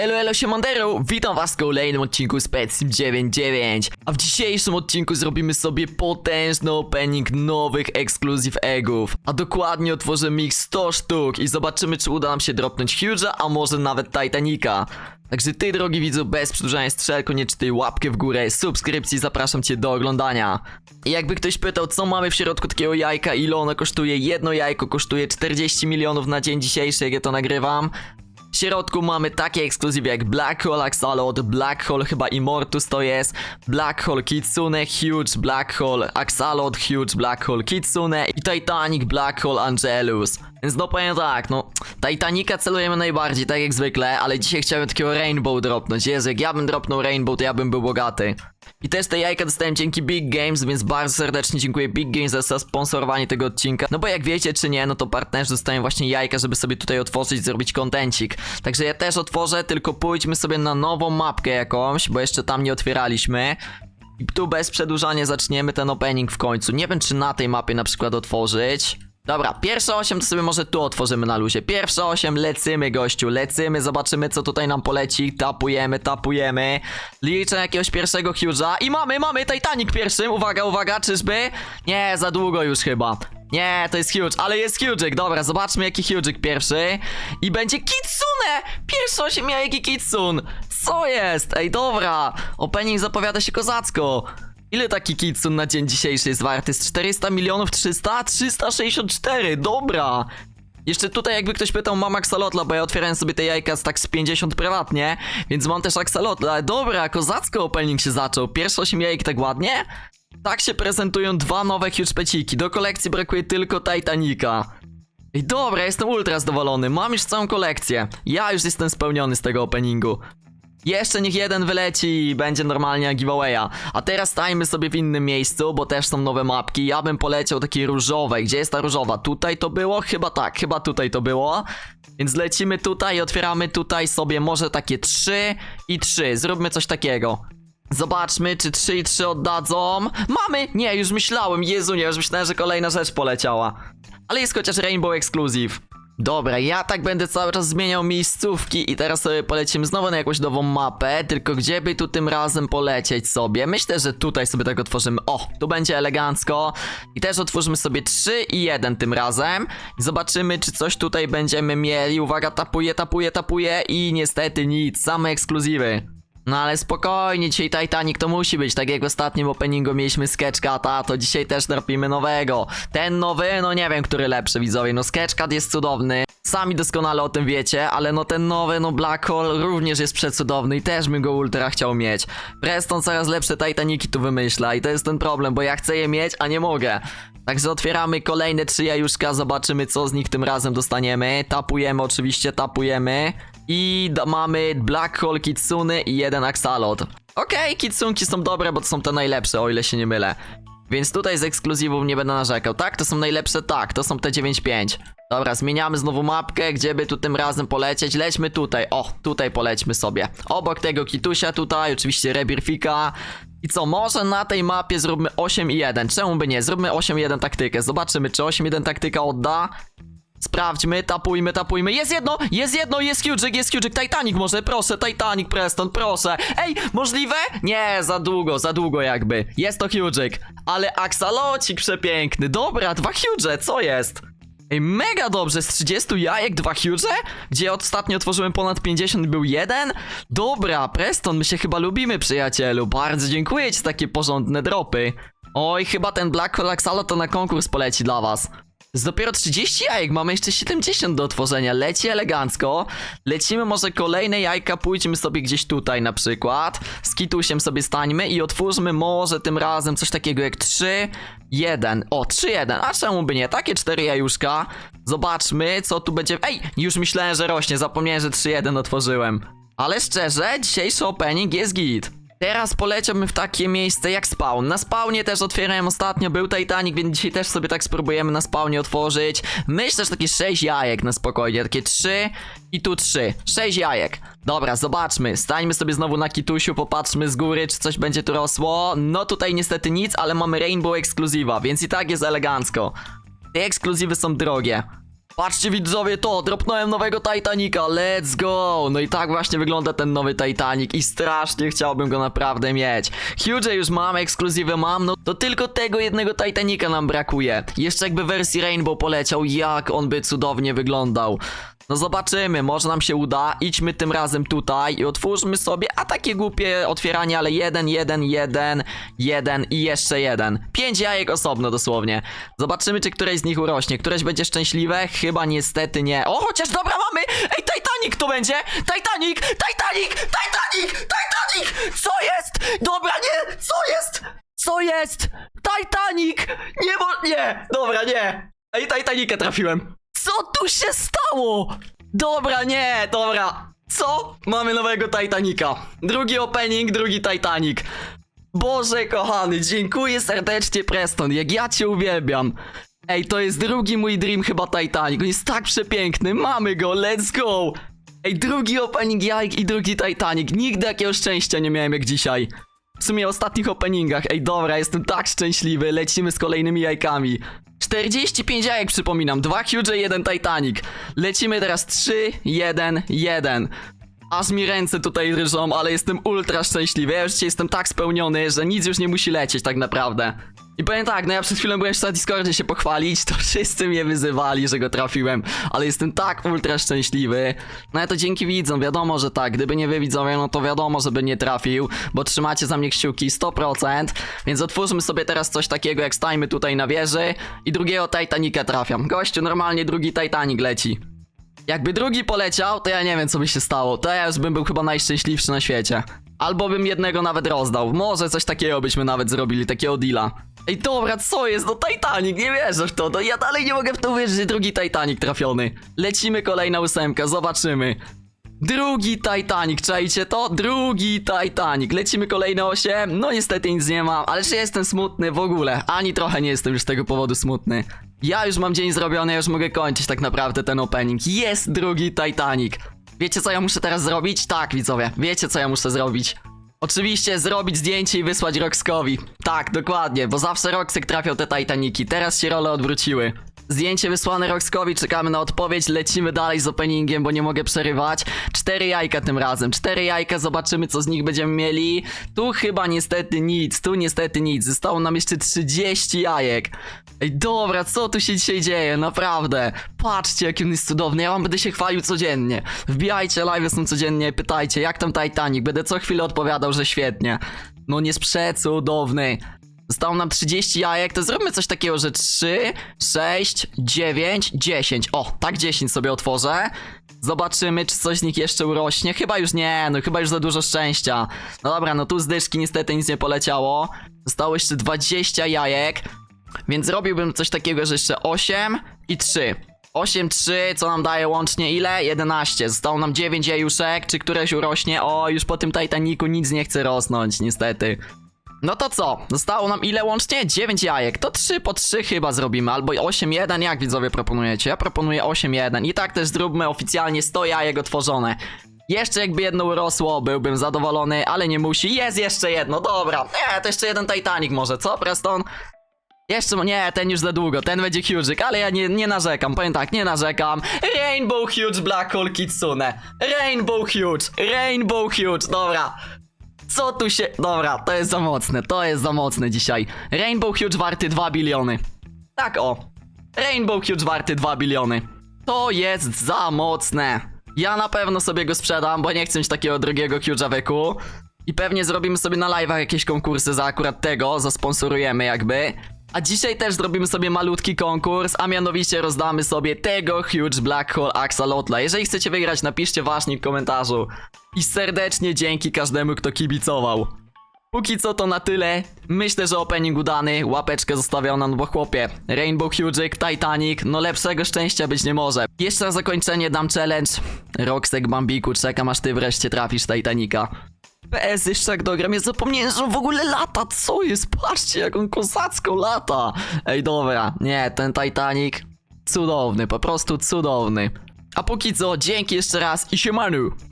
Elo, elo, siemandero! Witam was w kolejnym odcinku z Petsim 99 A w dzisiejszym odcinku zrobimy sobie potężny opening nowych Exclusive Eggów A dokładnie otworzymy ich 100 sztuk i zobaczymy czy uda nam się dropnąć Huge'a, a może nawet Titanica Także ty, drogi widzu, bez przedłużania strzel, koniecznie łapkę w górę, subskrypcji, zapraszam cię do oglądania. I jakby ktoś pytał, co mamy w środku takiego jajka, ile ono kosztuje, jedno jajko kosztuje 40 milionów na dzień dzisiejszy, jak ja to nagrywam. W środku mamy takie ekskluzywy jak Black Hole Axolot, Black Hole chyba Immortus to jest, Black Hole Kitsune, Huge Black Hole Axolot, Huge Black Hole Kitsune i Titanic Black Hole Angelus. Więc no powiem tak, no Titanica celujemy najbardziej, tak jak zwykle, ale dzisiaj chciałem takiego Rainbow dropnąć. Jezu, jak ja bym dropnął Rainbow, to ja bym był bogaty. I też te jajka dostałem dzięki Big Games, więc bardzo serdecznie dziękuję Big Games za sponsorowanie tego odcinka. No bo jak wiecie czy nie, no to partnerzy dostają właśnie jajka, żeby sobie tutaj otworzyć, zrobić kontencik. Także ja też otworzę, tylko pójdźmy sobie na nową mapkę jakąś, bo jeszcze tam nie otwieraliśmy. I tu bez przedłużania zaczniemy ten opening w końcu. Nie wiem czy na tej mapie na przykład otworzyć. Dobra, pierwsze 8 to sobie może tu otworzymy na luzie. Pierwsze 8 lecymy, gościu, lecymy, zobaczymy co tutaj nam poleci. Tapujemy, tapujemy. Liczę jakiegoś pierwszego Huge'a i mamy, mamy Titanic pierwszym. Uwaga, uwaga, czyżby? Nie, za długo już chyba. Nie, to jest huge, ale jest huge'ik, dobra, zobaczmy jaki huge'ik pierwszy I będzie Kitsune! Pierwszy 8 jajek i Kitsun Co jest? Ej, dobra Opening zapowiada się kozacko Ile taki Kitsun na dzień dzisiejszy jest warty? Z 400 milionów 300? 364, dobra jeszcze tutaj jakby ktoś pytał mam aksalotla, bo ja otwierałem sobie te jajka z tak z 50 prywatnie, więc mam też aksalotla. Dobra, kozacko opening się zaczął. Pierwsze 8 jajek tak ładnie? Tak się prezentują dwa nowe huge peciki. Do kolekcji brakuje tylko Titanica. Ej, dobra, jestem ultra zadowolony. Mam już całą kolekcję. Ja już jestem spełniony z tego openingu. Jeszcze niech jeden wyleci i będzie normalnie giveawaya. A teraz stajmy sobie w innym miejscu, bo też są nowe mapki. Ja bym poleciał takiej różowej. Gdzie jest ta różowa? Tutaj to było? Chyba tak, chyba tutaj to było. Więc lecimy tutaj i otwieramy tutaj sobie może takie 3 i 3. Zróbmy coś takiego. Zobaczmy, czy 3 i 3 oddadzą. Mamy! Nie, już myślałem. Jezu, nie, już myślałem, że kolejna rzecz poleciała. Ale jest chociaż Rainbow Exclusive. Dobra, ja tak będę cały czas zmieniał miejscówki i teraz sobie polecimy znowu na jakąś nową mapę, tylko gdzie by tu tym razem polecieć sobie? Myślę, że tutaj sobie tak otworzymy. O, tu będzie elegancko. I też otworzymy sobie 3 i 1 tym razem. I zobaczymy, czy coś tutaj będziemy mieli. Uwaga, tapuje, tapuje, tapuje i niestety nic, same ekskluzywy. No ale spokojnie, dzisiaj Titanic to musi być, tak jak w ostatnim openingu mieliśmy Sketchcata, to dzisiaj też trafimy nowego. Ten nowy, no nie wiem, który lepszy widzowie, no Sketchcat jest cudowny, sami doskonale o tym wiecie, ale no ten nowy, no Black Hole również jest przecudowny i też bym go ultra chciał mieć. Preston coraz lepsze Titaniki tu wymyśla i to jest ten problem, bo ja chcę je mieć, a nie mogę. Także otwieramy kolejne trzy jajuszka, zobaczymy co z nich tym razem dostaniemy. Tapujemy oczywiście, tapujemy. I mamy Black Hole Kitsune i jeden Axalot. Okej, Kitsunki są dobre, bo to są te najlepsze, o ile się nie mylę. Więc tutaj z ekskluzywów nie będę narzekał. Tak, to są najlepsze, tak, to są te 9.5. Dobra, zmieniamy znowu mapkę, gdzie by tu tym razem polecieć. Lećmy tutaj, o, tutaj polećmy sobie. Obok tego Kitusia tutaj, oczywiście Rebirfika. I co, może na tej mapie zróbmy 8 i 1. Czemu by nie? Zróbmy 8 i 1 taktykę. Zobaczymy, czy 8 i 1 taktyka odda. Sprawdźmy, tapujmy, tapujmy. Jest jedno, jest jedno, jest Huge'ik, jest Huge'ik. Titanic może, proszę, Titanic, Preston, proszę. Ej, możliwe? Nie, za długo, za długo jakby. Jest to Huge'ik. Ale aksalocik przepiękny. Dobra, dwa Huge, co jest? Ej, mega dobrze, z 30 jajek dwa huge? Gdzie ostatnio otworzyłem ponad 50 był jeden? Dobra, Preston, my się chyba lubimy, przyjacielu. Bardzo dziękuję ci za takie porządne dropy. Oj, chyba ten Black Hole Axalo to na konkurs poleci dla was. Z dopiero 30 jajek, mamy jeszcze 70 do otworzenia, leci elegancko. Lecimy może kolejne jajka, pójdźmy sobie gdzieś tutaj na przykład. Z kitusiem sobie stańmy i otwórzmy może tym razem coś takiego jak 3, 1. O, 3, 1, a czemu by nie? Takie 4 jajuszka. Zobaczmy, co tu będzie. Ej, już myślałem, że rośnie, zapomniałem, że 3, 1 otworzyłem. Ale szczerze, dzisiejszy opening jest git. Teraz poleciałbym w takie miejsce jak spawn. Na spawnie też otwierałem ostatnio, był Titanic, więc dzisiaj też sobie tak spróbujemy na spawnie otworzyć. Myślę, że takie 6 jajek na spokojnie, takie 3 i tu 3. 6 jajek. Dobra, zobaczmy. Stańmy sobie znowu na kitusiu, popatrzmy z góry, czy coś będzie tu rosło. No tutaj niestety nic, ale mamy Rainbow Exclusiva, więc i tak jest elegancko. Te ekskluzywy są drogie. Patrzcie widzowie to, dropnąłem nowego Titanica, let's go! No i tak właśnie wygląda ten nowy Titanic i strasznie chciałbym go naprawdę mieć. Huge już mam, ekskluzywę mam, no to tylko tego jednego Titanica nam brakuje. Jeszcze jakby wersji Rainbow poleciał, jak on by cudownie wyglądał. No zobaczymy, może nam się uda. Idźmy tym razem tutaj i otwórzmy sobie, a takie głupie otwieranie, ale jeden, jeden, jeden, jeden i jeszcze jeden. Pięć jajek osobno dosłownie. Zobaczymy, czy któreś z nich urośnie. Któreś będzie szczęśliwe? Chyba niestety nie. O, chociaż dobra mamy! Ej, Titanic to będzie! Titanic! Titanic! Titanic! Titanic! Co jest? Dobra, nie! Co jest? Co jest? Titanic! Nie. Nie! Dobra, nie! Ej, Titanica trafiłem. Co tu się stało? Dobra, nie, dobra. Co? Mamy nowego Titanica. Drugi opening, drugi Titanic. Boże kochany, dziękuję serdecznie Preston, jak ja cię uwielbiam. Ej, to jest drugi mój dream chyba Titanic, on jest tak przepiękny, mamy go, let's go. Ej, drugi opening jajek i drugi Titanic, nigdy takiego szczęścia nie miałem jak dzisiaj. W sumie ostatnich openingach, ej dobra, jestem tak szczęśliwy, lecimy z kolejnymi jajkami. 45 jajek przypominam, dwa huge, jeden Titanic. Lecimy teraz 3, 1, 1. Aż mi ręce tutaj drżą, ale jestem ultra szczęśliwy. Ja już dzisiaj jestem tak spełniony, że nic już nie musi lecieć tak naprawdę. I powiem tak, no ja przed chwilą byłem jeszcze na Discordzie się pochwalić, to wszyscy mnie wyzywali, że go trafiłem, ale jestem tak ultra szczęśliwy. No ja to dzięki widzom, wiadomo, że tak, gdyby nie wy widzowie, no to wiadomo, żeby nie trafił, bo trzymacie za mnie kciuki 100%, więc otwórzmy sobie teraz coś takiego jak stajmy tutaj na wieży i drugiego Titanica trafiam. Gościu, normalnie drugi Titanic leci. Jakby drugi poleciał, to ja nie wiem, co by się stało. To ja już bym był chyba najszczęśliwszy na świecie. Albo bym jednego nawet rozdał. Może coś takiego byśmy nawet zrobili, takiego deala. Ej, dobra, co jest? No Titanic, nie wierzę w to. No ja dalej nie mogę w to uwierzyć, drugi Titanic trafiony. Lecimy kolejna ósemka, zobaczymy. Drugi Titanic, czajcie to? Drugi Titanic. Lecimy kolejne 8. No niestety nic nie mam, ale czy jestem smutny w ogóle? Ani trochę nie jestem już z tego powodu smutny. Ja już mam dzień zrobiony, ja już mogę kończyć tak naprawdę ten opening. Jest drugi Titanic. Wiecie co ja muszę teraz zrobić? Tak, widzowie, wiecie co ja muszę zrobić. Oczywiście zrobić zdjęcie i wysłać Roxkowi. Tak, dokładnie, bo zawsze Roxek trafiał te Titaniki. Teraz się role odwróciły. Zdjęcie wysłane Roxkowi, czekamy na odpowiedź, lecimy dalej z openingiem, bo nie mogę przerywać. Cztery jajka tym razem, cztery jajka, zobaczymy co z nich będziemy mieli. Tu chyba niestety nic, tu niestety nic, zostało nam jeszcze 30 jajek. Ej, dobra, co tu się dzisiaj dzieje, naprawdę. Patrzcie, jaki on jest cudowny, ja wam będę się chwalił codziennie. Wbijajcie, live są codziennie, pytajcie, jak tam Titanic, będę co chwilę odpowiadał, że świetnie. No nie cudowny. Zostało nam 30 jajek, to zróbmy coś takiego, że 3, 6, 9, 10. O, tak 10 sobie otworzę. Zobaczymy, czy coś z nich jeszcze urośnie. Chyba już nie, no chyba już za dużo szczęścia. No dobra, no tu z dyszki niestety nic nie poleciało. Zostało jeszcze 20 jajek. Więc robiłbym coś takiego, że jeszcze 8 i 3. 8, 3, co nam daje łącznie ile? 11. Zostało nam 9 jajuszek, czy któreś urośnie? O, już po tym Titaniku nic nie chce rosnąć, niestety. No to co? Zostało nam ile łącznie? 9 jajek. To 3 po 3 chyba zrobimy, albo 8-1, jak widzowie proponujecie? Ja proponuję 8-1 i tak też zróbmy oficjalnie 100 jajek otworzone. Jeszcze jakby jedno urosło, byłbym zadowolony, ale nie musi. Jest jeszcze jedno, dobra. Nie, to jeszcze jeden Titanic może, co Preston? Jeszcze, nie, ten już za długo, ten będzie huge, ale ja nie, nie narzekam, powiem tak, nie narzekam. Rainbow Huge Black Hole Kitsune. Rainbow Huge, Rainbow Huge, dobra. Co tu się... Dobra, to jest za mocne, to jest za mocne dzisiaj. Rainbow Huge warty 2 biliony. Tak o. Rainbow Huge warty 2 biliony. To jest za mocne. Ja na pewno sobie go sprzedam, bo nie chcę mieć takiego drugiego Huge'a weku. I pewnie zrobimy sobie na live'ach jakieś konkursy za akurat tego, zasponsorujemy jakby. A dzisiaj też zrobimy sobie malutki konkurs, a mianowicie rozdamy sobie tego Huge Black Hole Axolotla. Jeżeli chcecie wygrać, napiszcie właśnie w komentarzu. I serdecznie dzięki każdemu, kto kibicował. Póki co to na tyle. Myślę, że opening udany, łapeczkę zostawiona, no bo chłopie. Rainbow Huge, Titanic, no lepszego szczęścia być nie może. Jeszcze na zakończenie dam challenge. Roxek Bambiku, czekam aż ty wreszcie trafisz Titanica. PS jeszcze jak dogram, ja zapomniałem, że w ogóle lata, co jest? Patrzcie, jak on kozacko lata. Ej, dobra, nie, ten Titanic cudowny, po prostu cudowny. A póki co, dzięki jeszcze raz i siemanu.